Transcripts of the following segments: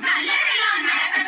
நல்லதெல்லாம் நடக்கட்டும்.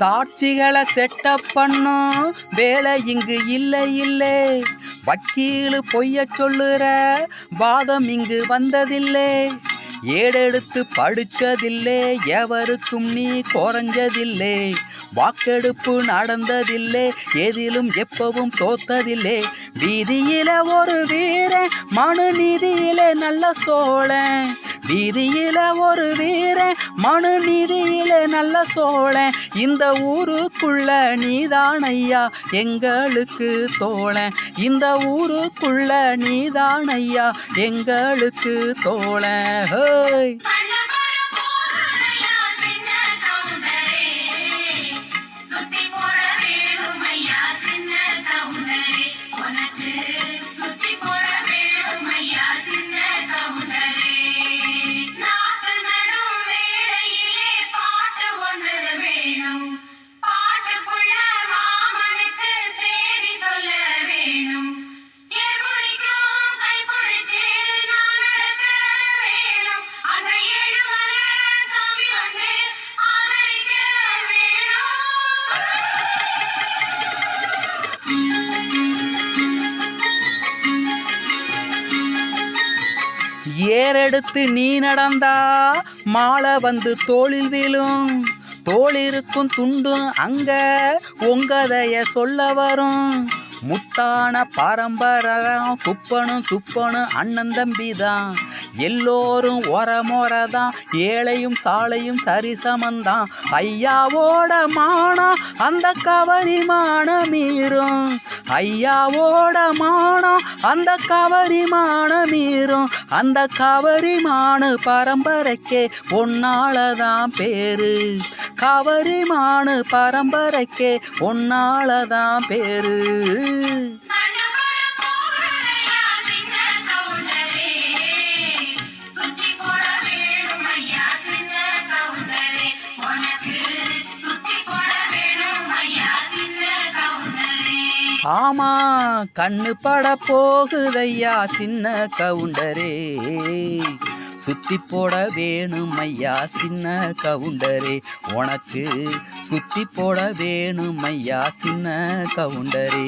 சாட்சிகளை செட்டப் பண்ணும். வேலை இங்கு இல்லை இல்லை. வக்கீலு பொய்ய சொல்லுற வாதம் இங்கு வந்ததில்லை. ஏடெடுத்து படிச்சதில்லை எவருக்கும் நீ குறைஞ்சதில்லை வாக்கெடுப்பு நடந்ததில்லை எதிலும் எப்பவும் தோத்ததில்லை. வீதியில ஒரு வீரன் மனு நீதியிலே நல்ல சோழன். நீதியில ஒரு வீரன் மனு நீதியில நல்ல சோழன். இந்த ஊருக்குள்ள நீதான் ஐயா எங்களுக்கு தோழன். இந்த ஊருக்குள்ள நீதான் ஐயா எங்களுக்கு தோழன். ஹோய். ஏறெடுத்து நீ நடந்தா மாலை வந்து தோளில் வீழும். தோளிருக்கும் துண்டும் அங்க உங்கதைய சொல்ல வரும். முத்தான பரம்பரம் குப்பனும் சுப்பனும் அண்ணன் தம்பி தான் எல்லோரும் ஒரமொரதான் ஏழையும் சாலையும் சரிசமந்தான். ஐயாவோட மானம் அந்த கவரி மானம் மீறும் ஐயாவோட மானம் அந்த கவரி மானம் மீறும் அந்த கவரி மானு பரம்பரைக்கே பொன்னாலதான் பேரு. கவரிமானு பரம்பரைக்கே உன்னாலதான் பேரு. ஆமா கண்ணு பட போகுதையா சின்ன கவுண்டரே. சுத்தி போட வேணும் ஐயா சின்ன கவுண்டரே உனக்கு சுத்தி போட வேணும் ஐயா சின்ன கவுண்டரே.